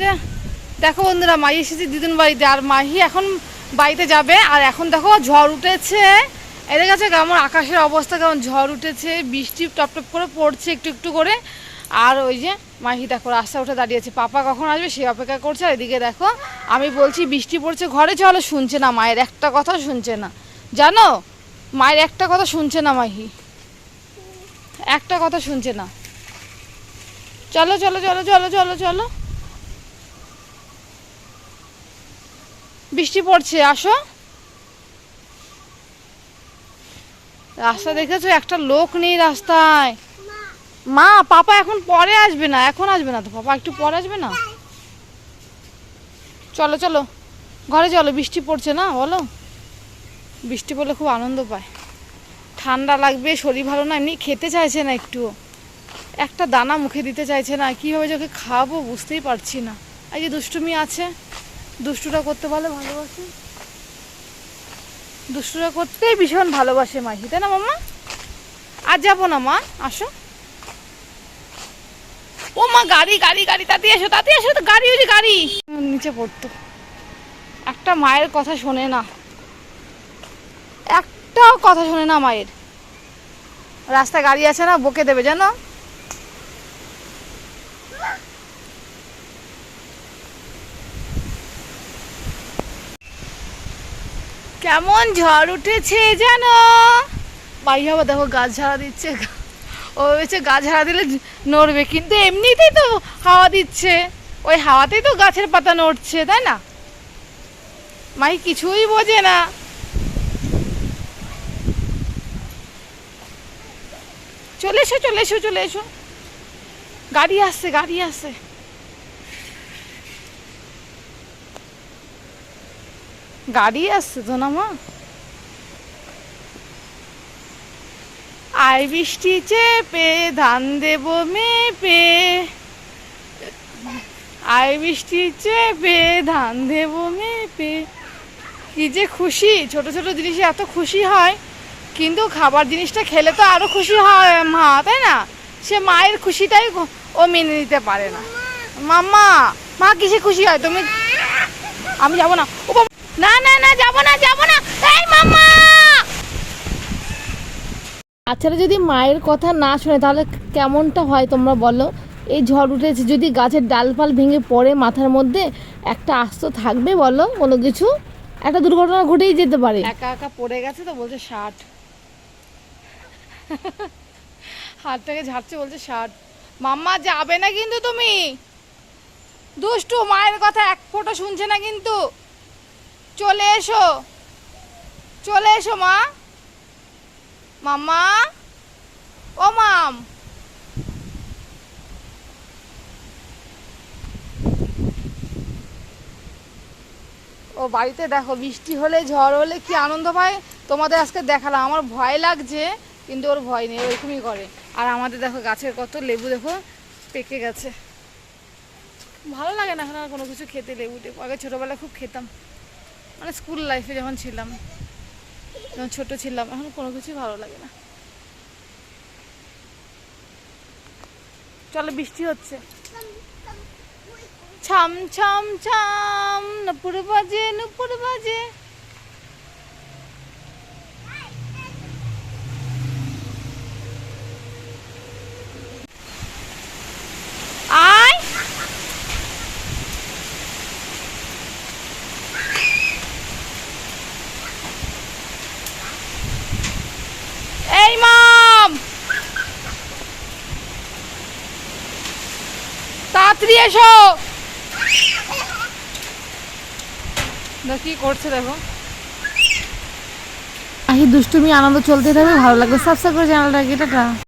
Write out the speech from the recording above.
যে, দেখো বন্ধুরা মাই এসেছে দিদুন বাড়িতে, আর মাহি এখন বাড়িতে যাবে, আর এখন দেখো ঝড় উঠেছে। এদের কাছে কেমন আকাশের অবস্থা, কেমন ঝড় উঠেছে, বৃষ্টি টপ টপ করে পড়ছে একটু একটু করে। আর ওই যে, মাহি দেখো রাস্তা উঠে দাঁড়িয়েছে পাপা কখন আসবে সে অপেক্ষা করছে, আর এদিকে দেখো, আমি বলছি বৃষ্টি পড়ছে ঘরে, চলো শুনছে না মায়ের একটা কথা শুনছে না। জানো, মায়ের একটা কথা শুনছে না মাহি। একটা কথা শুনছে না। চলো চলো চলো চলো চলো চলো। বৃষ্টি পড়ছে, আসো। রাস্তা দেখেছ? একটা লোক নেই রাস্তায়। মা, পাপা এখন পরে আসবে না, এখন আসবে না তো পাপা? একটু পরে আসবে না? চলো চলো। ঘরে চলো, বৃষ্টি পড়ছে না, বলো। বৃষ্টি পড়লে খুব আনন্দ পায়। ঠান্ডা লাগবে, শরীর ভালো না, এমনি খেতে চাইছে না একটু। একটা দানা মুখে দিতে চাইছে না, কীভাবে যে ওকে খাওয়াবো বুঝতেই পারছি না। এই যে দুষ্টুমি আছে। দুষ্টুটা করতে ভালো ভালোবাসে। দুষ্টুটা করতেই ভীষণ ভালোবাসে মাহি, তাই না মাম্মা? আর যাব না মা, আসো। ও মা, গাড়ি গাড়ি গাড়ি তাতে এসো তাতে এসো, তো গাড়ি, ওই গাড়ি। নিচে পড়তো। একটা মায়ের কথা শোনে না। একটাও কথা শোনে না মায়ের। রাস্তায় গাড়ি আছে না, বকে দেবে, জানো? কেমন ঝড় উঠেছে জানো? মাই বাবা দেখো গাছ ঝাড়া দিচ্ছে। ও ভেবেছে গাছ ঝাড়া দিলে নড়বে, কিন্তু এমনিতেই তো হাওয়া দিচ্ছে। ওই হাওয়াতেই তো গাছের পাতা নড়ছে, তাই না? মাই কিছুই বোঝে না। চলে এসো চলে এসো চলে এসো। গাড়ি আসছে গাড়ি আসছে। গাড়ি আসছে তো না মা? আই বৃষ্টি চেপে, ধান দেব মেপে। আই বৃষ্টি চেপে, ধান দেব মেপে। কি যে খুশি, ছোট ছোট জিনিসে এত খুশি হয়। কিন্তু খাবার জিনিসটা খেলে তো আরও খুশি হয় মা, তাই না? সে মায়ের খুশিটাই ও- মেনে নিতে পারে না। মাম্মা, মা কিসে খুশি হয়? তুমি আমি যাব না। না না না যাব না যাব না। এই মাম্মা! বাচ্চারা যদি মায়ের কথা না শোনে তাহলে কেমনটা হয় তোমরা বলো? এই ঝড় উঠেছে যদি গাছের ডালপাল ভেঙে পড়ে মাথার মধ্যে একটা আস্ত থাকবে বলো কোনো কিছু? একটা দুর্ঘটনা ঘটেই যেতে পারে। একা একা পড়ে গেছে তো বলছে ষাট। হাতটাকে ঝাড়ছে বলছে ষাট। মাম্মা যাবে না কিন্তু তুমি? দুষ্টু মায়ের কথা এক ফোঁটা শুনছে না কিন্তু। চলে এসো। চলে এসো, মা। মামা ও, মাম। ও, বাড়িতে দেখো, বৃষ্টি হলে, ঝড় হলে কি আনন্দ পায়? তোমাদের আজকে দেখালাম। আমার ভয় লাগছে, কিন্তু ওর ভয় নেই ওইরকমই করে। আর আমাদের দেখো, গাছের কত লেবু, দেখো, পেকে গেছে। ভালো লাগে না এখন আর কোনো কিছু খেতে লেবু আগে ছোটোবেলায় খুব খেতাম। মানে স্কুল লাইফে যখন ছিলাম, যখন ছোট ছিলাম, এখন কোনো কিছুই ভালো লাগে না। চলো বৃষ্টি হচ্ছে। ছাম ছাম ছাম, নুপুর বাজে নুপুর বাজে আয় এই মাম তাড়াতাড়ি এসো। কি করছে দেখো? আহি দুষ্টুমি আনন্দ চলতে থাকবে ভালো লাগবে। সাবস্ক্রাইব করে চ্যানেলটাকে টাটা?